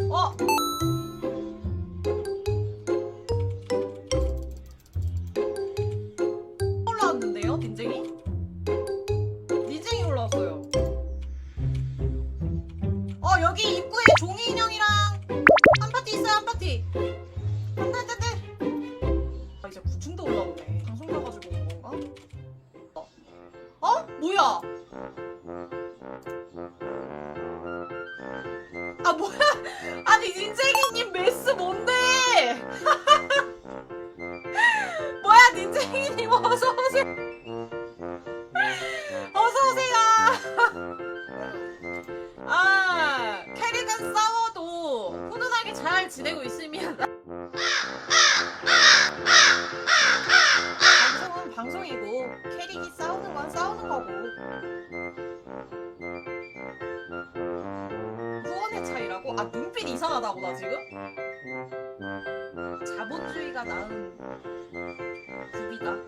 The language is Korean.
어? 올라왔는데요, 딘쟁이? 딘쟁이 올라왔어요. 어, 여기 입구에 종이 인형이랑 한 파티 있어요, 한 파티. 안 돼, 안 돼, 안 돼. 아, 이제 9층도 올라오네. 방송 가가지고 온 건가? 어? 어? 뭐야? 아, 뭐야? 아니, 닌쟁이님 메스 뭔데? 뭐야, 닌쟁이님 어서 오세요. 어서 오세요. 아, 캐릭은 싸워도 훈훈하게 잘 지내고 있으면. 방송은 방송이고, 캐릭이 싸우는 건 싸우는 거고. 후원의 차이라고? 아, 눈빛 이상하다고, 나 지금? 자본주의가 낳은 굽이다.